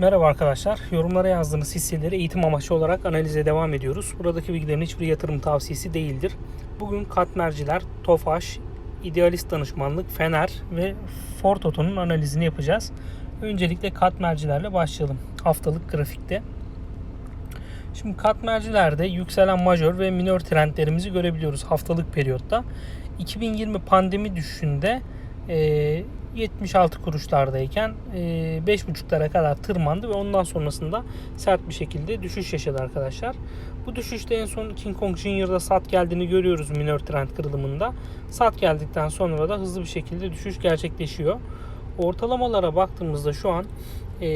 Merhaba arkadaşlar. Yorumlara yazdığınız hisseleri eğitim amaçlı olarak analize devam ediyoruz. Buradaki bilgilerin hiçbir yatırım tavsiyesi değildir. Bugün katmerciler, TOFAŞ, İdealist Danışmanlık, Fener ve Fortoto'nun analizini yapacağız. Öncelikle katmercilerle başlayalım. Haftalık grafikte. Şimdi katmercilerde yükselen majör ve minör trendlerimizi görebiliyoruz haftalık periyotta. 2020 pandemi düşüşünde e, 76 kuruşlardayken e, 5.5'lara kadar tırmandı ve ondan sonrasında sert bir şekilde düşüş yaşadı arkadaşlar. Bu düşüşte en son King Kong Junior'da sat geldiğini görüyoruz minör trend kırılımında. Sat geldikten sonra da hızlı bir şekilde düşüş gerçekleşiyor. Ortalamalara baktığımızda şu an e,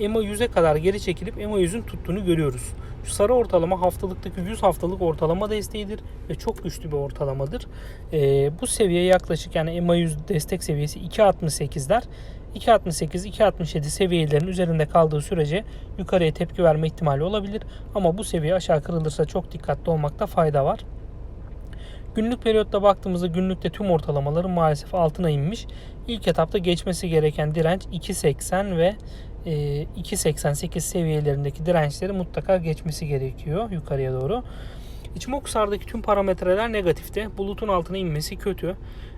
EMA 100'e kadar geri çekilip EMA 100'ün tuttuğunu görüyoruz. Şu sarı ortalama haftalıktaki 100 haftalık ortalama desteğidir ve çok güçlü bir ortalamadır. E, bu seviye yaklaşık yani EMA 100 destek seviyesi 2.68'ler. 2.68-2.67 seviyelerin üzerinde kaldığı sürece yukarıya tepki verme ihtimali olabilir. Ama bu seviye aşağı kırılırsa çok dikkatli olmakta fayda var. Günlük periyotta baktığımızda günlükte tüm ortalamaların maalesef altına inmiş. İlk etapta geçmesi gereken direnç 2.80 ve 2.88 seviyelerindeki dirençleri mutlaka geçmesi gerekiyor yukarıya doğru. İçimokusar'daki tüm parametreler negatifte. Bulutun altına inmesi kötü.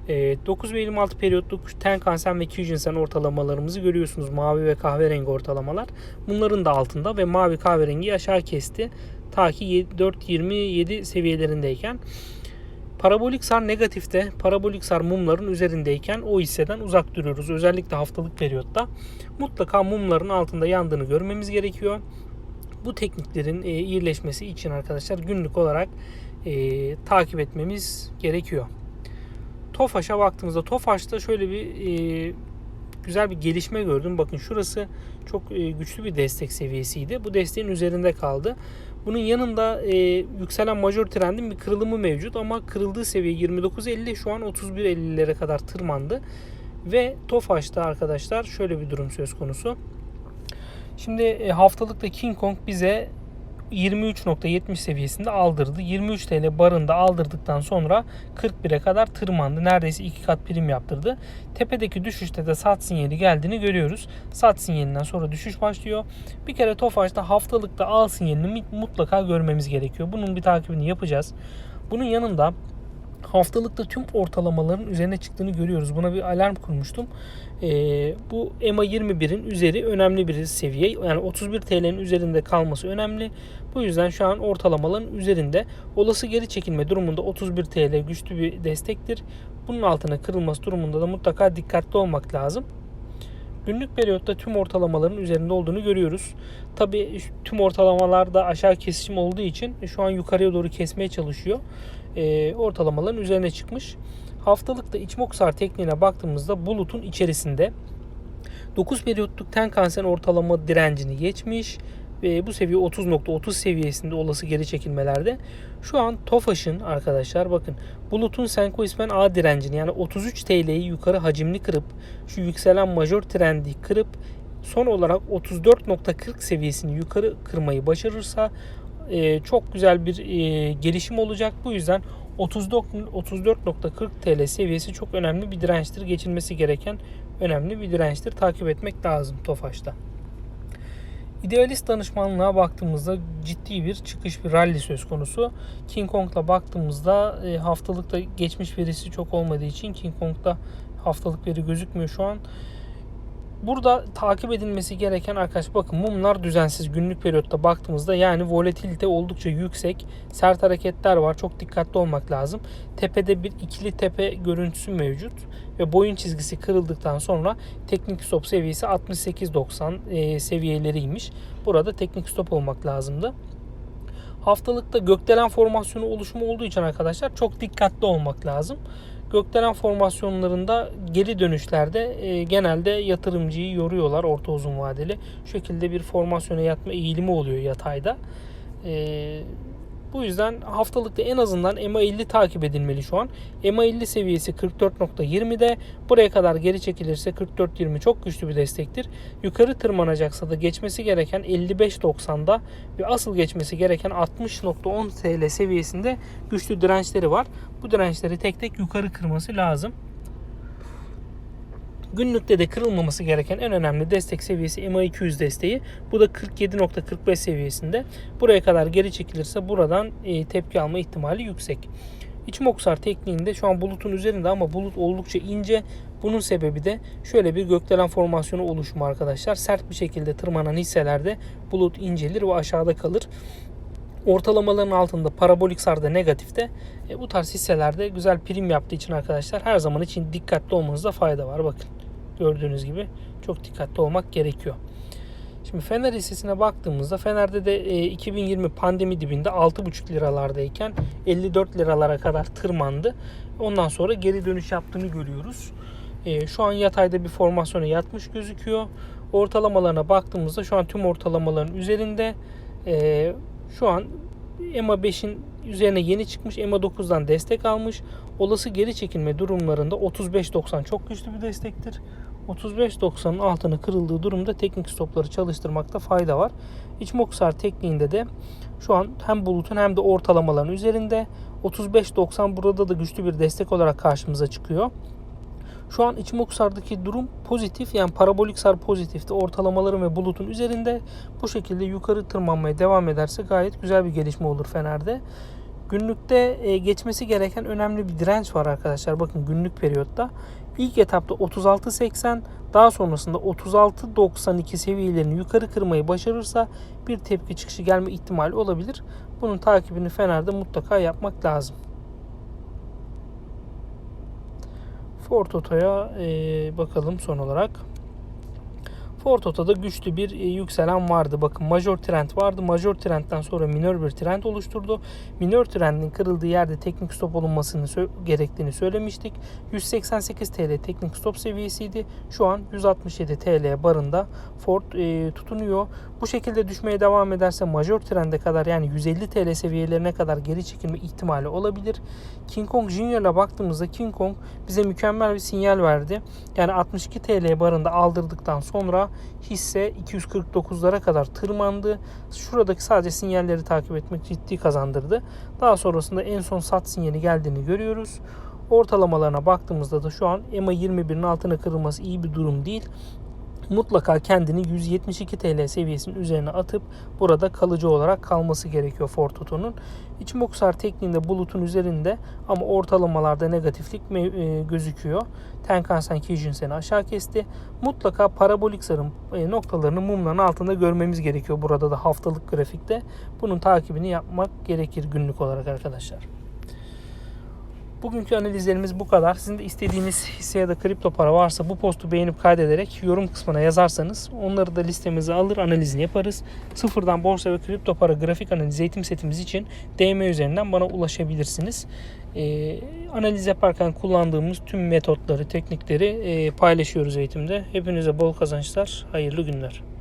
9 ve 26 periyotluk Tenkan-sen ve Kijun-sen ortalamalarımızı görüyorsunuz. Mavi ve kahverengi ortalamalar. Bunların da altında ve mavi kahverengi aşağı kesti. Ta ki 4.27 seviyelerindeyken. Parabolik sar negatifte, parabolik sar mumların üzerindeyken o hisseden uzak duruyoruz. Özellikle haftalık periyotta. Mutlaka mumların altında yandığını görmemiz gerekiyor. Bu tekniklerin e, iyileşmesi için arkadaşlar günlük olarak e, takip etmemiz gerekiyor. Tofaş'a baktığımızda Tofaş'ta şöyle bir e, güzel bir gelişme gördüm. Bakın şurası çok e, güçlü bir destek seviyesiydi. Bu desteğin üzerinde kaldı. Bunun yanında e, yükselen majör trendin bir kırılımı mevcut ama kırıldığı seviye 29.50 şu an 31.50'lere kadar tırmandı. Ve Tofaş'ta arkadaşlar şöyle bir durum söz konusu. Şimdi e, haftalıkta King Kong bize 23.70 seviyesinde aldırdı. 23 TL barında aldırdıktan sonra 41'e kadar tırmandı. Neredeyse iki kat prim yaptırdı. Tepedeki düşüşte de sat sinyali geldiğini görüyoruz. Sat sinyalinden sonra düşüş başlıyor. Bir kere Tofaş'ta haftalıkta al sinyalini mutlaka görmemiz gerekiyor. Bunun bir takibini yapacağız. Bunun yanında haftalıkta tüm ortalamaların üzerine çıktığını görüyoruz. Buna bir alarm kurmuştum. Ee, bu EMA 21'in üzeri önemli bir seviye. Yani 31 TL'nin üzerinde kalması önemli. Bu yüzden şu an ortalamaların üzerinde. Olası geri çekilme durumunda 31 TL güçlü bir destektir. Bunun altına kırılması durumunda da mutlaka dikkatli olmak lazım. Günlük periyotta tüm ortalamaların üzerinde olduğunu görüyoruz. Tabi tüm ortalamalarda aşağı kesişim olduğu için şu an yukarıya doğru kesmeye çalışıyor. E, ortalamaların üzerine çıkmış. Haftalıkta içmoksar tekniğine baktığımızda bulutun içerisinde 9 periyotluk Tenkan-sen ortalama direncini geçmiş ve bu seviye 30.30 seviyesinde olası geri çekilmelerde. Şu an Tofaş'ın arkadaşlar bakın bulutun Senko ismen A direncini yani 33 TL'yi yukarı hacimli kırıp şu yükselen majör trendi kırıp son olarak 34.40 seviyesini yukarı kırmayı başarırsa e, çok güzel bir e, gelişim olacak. Bu yüzden 34.40 TL seviyesi çok önemli bir dirençtir. Geçilmesi gereken önemli bir dirençtir. Takip etmek lazım Tofaş'ta. İdealist danışmanlığa baktığımızda ciddi bir çıkış bir rally söz konusu. King Kong'la baktığımızda e, haftalıkta geçmiş verisi çok olmadığı için King Kong'da haftalık veri gözükmüyor şu an. Burada takip edilmesi gereken arkadaş bakın mumlar düzensiz günlük periyotta baktığımızda yani volatilite oldukça yüksek. Sert hareketler var. Çok dikkatli olmak lazım. Tepede bir ikili tepe görüntüsü mevcut ve boyun çizgisi kırıldıktan sonra teknik stop seviyesi 68-90 e, seviyeleriymiş. Burada teknik stop olmak lazımdı. Haftalıkta gökdelen formasyonu oluşumu olduğu için arkadaşlar çok dikkatli olmak lazım. Gökdelen formasyonlarında geri dönüşlerde e, genelde yatırımcıyı yoruyorlar orta uzun vadeli. Şu şekilde bir formasyona yatma eğilimi oluyor yatayda. E, bu yüzden haftalıkta en azından EMA 50 takip edilmeli şu an. EMA 50 seviyesi 44.20'de. Buraya kadar geri çekilirse 44.20 çok güçlü bir destektir. Yukarı tırmanacaksa da geçmesi gereken 55.90'da ve asıl geçmesi gereken 60.10 TL seviyesinde güçlü dirençleri var. Bu dirençleri tek tek yukarı kırması lazım. Günlükte de kırılmaması gereken en önemli destek seviyesi MA200 desteği. Bu da 47.45 seviyesinde. Buraya kadar geri çekilirse buradan e, tepki alma ihtimali yüksek. İçim oksar tekniğinde şu an bulutun üzerinde ama bulut oldukça ince. Bunun sebebi de şöyle bir gökdelen formasyonu oluşumu arkadaşlar. Sert bir şekilde tırmanan hisselerde bulut incelir ve aşağıda kalır. Ortalamaların altında parabolik sarda negatifte. E, bu tarz hisselerde güzel prim yaptığı için arkadaşlar her zaman için dikkatli olmanızda fayda var. Bakın gördüğünüz gibi çok dikkatli olmak gerekiyor. Şimdi Fener hissesine baktığımızda Fener'de de e, 2020 pandemi dibinde 6,5 liralardayken 54 liralara kadar tırmandı. Ondan sonra geri dönüş yaptığını görüyoruz. E, şu an yatayda bir formasyona yatmış gözüküyor. Ortalamalarına baktığımızda şu an tüm ortalamaların üzerinde. E, şu an EMA 5'in üzerine yeni çıkmış. EMA 9'dan destek almış. Olası geri çekilme durumlarında 35.90 çok güçlü bir destektir. 35.90'ın altını kırıldığı durumda teknik stopları çalıştırmakta fayda var. İçmoksar tekniğinde de şu an hem bulutun hem de ortalamaların üzerinde 35.90 burada da güçlü bir destek olarak karşımıza çıkıyor. Şu an İçimoksar'daki durum pozitif yani parabolik sar pozitifti. Ortalamaların ve bulutun üzerinde bu şekilde yukarı tırmanmaya devam ederse gayet güzel bir gelişme olur Fener'de. Günlükte e, geçmesi gereken önemli bir direnç var arkadaşlar. Bakın günlük periyotta. İlk etapta 36.80 daha sonrasında 36.92 seviyelerini yukarı kırmayı başarırsa bir tepki çıkışı gelme ihtimali olabilir. Bunun takibini Fener'de mutlaka yapmak lazım. Ford Oto'ya e, bakalım son olarak. Ford Oto'da güçlü bir e, yükselen vardı. Bakın major trend vardı. Major trendten sonra minör bir trend oluşturdu. Minör trendin kırıldığı yerde teknik stop olunmasını sö- gerektiğini söylemiştik. 188 TL teknik stop seviyesiydi. Şu an 167 TL barında Ford e, tutunuyor. Bu şekilde düşmeye devam ederse major trende kadar yani 150 TL seviyelerine kadar geri çekilme ihtimali olabilir. King Kong Junior'la baktığımızda King Kong bize mükemmel bir sinyal verdi. Yani 62 TL barında aldırdıktan sonra hisse 249'lara kadar tırmandı. Şuradaki sadece sinyalleri takip etmek ciddi kazandırdı. Daha sonrasında en son sat sinyali geldiğini görüyoruz. Ortalamalarına baktığımızda da şu an EMA 21'in altına kırılması iyi bir durum değil mutlaka kendini 172 TL seviyesinin üzerine atıp burada kalıcı olarak kalması gerekiyor Ford Oto'nun. İçimoksar tekniğinde bulutun üzerinde ama ortalamalarda negatiflik e, gözüküyor. Tenkan-sen Kijun-sen'i aşağı kesti. Mutlaka parabolik sarım e, noktalarını mumların altında görmemiz gerekiyor burada da haftalık grafikte. Bunun takibini yapmak gerekir günlük olarak arkadaşlar. Bugünkü analizlerimiz bu kadar. Sizin de istediğiniz hisse ya da kripto para varsa bu postu beğenip kaydederek yorum kısmına yazarsanız onları da listemize alır analizini yaparız. Sıfırdan borsa ve kripto para grafik analiz eğitim setimiz için DM üzerinden bana ulaşabilirsiniz. Ee, analiz yaparken kullandığımız tüm metotları, teknikleri e, paylaşıyoruz eğitimde. Hepinize bol kazançlar, hayırlı günler.